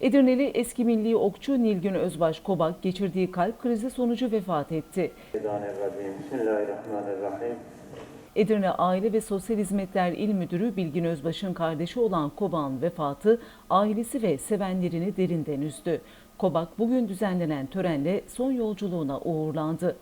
Edirneli eski milli okçu Nilgün Özbaş Kobak geçirdiği kalp krizi sonucu vefat etti. Edirne Aile ve Sosyal Hizmetler İl Müdürü Bilgin Özbaş'ın kardeşi olan Kobak'ın vefatı ailesi ve sevenlerini derinden üzdü. Kobak bugün düzenlenen törenle son yolculuğuna uğurlandı.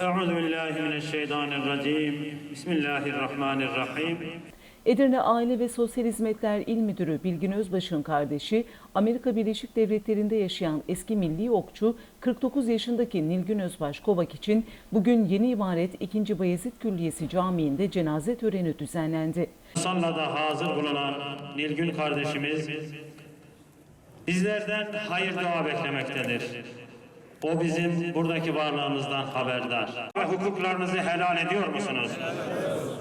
Euzubillahimineşşeytanirracim. Bismillahirrahmanirrahim. Edirne Aile ve Sosyal Hizmetler İl Müdürü Bilgin Özbaş'ın kardeşi, Amerika Birleşik Devletleri'nde yaşayan eski milli okçu 49 yaşındaki Nilgün Özbaş Kovak için bugün Yeni İmaret 2. Bayezid Külliyesi Camii'nde cenaze töreni düzenlendi. Sallada hazır bulunan Nilgün kardeşimiz bizlerden hayır dua beklemektedir. O bizim buradaki varlığımızdan haberdar. Ve hukuklarınızı helal ediyor musunuz?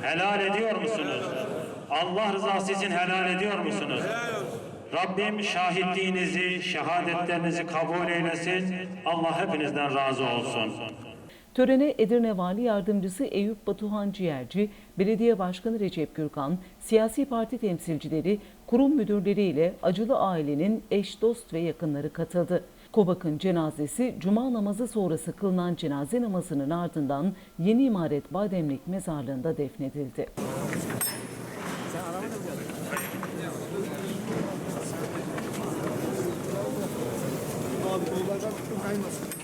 Helal ediyor musunuz? Allah rızası için helal ediyor musunuz? Rabbim şahitliğinizi, şehadetlerinizi kabul eylesin. Allah hepinizden razı olsun. Törene Edirne Vali Yardımcısı Eyüp Batuhan Ciğerci, Belediye Başkanı Recep Gürkan, siyasi parti temsilcileri, kurum müdürleri ile acılı ailenin eş, dost ve yakınları katıldı. Kobak'ın cenazesi Cuma namazı sonrası kılınan cenaze namazının ardından Yeni İmaret Bademlik mezarlığında defnedildi. Abi.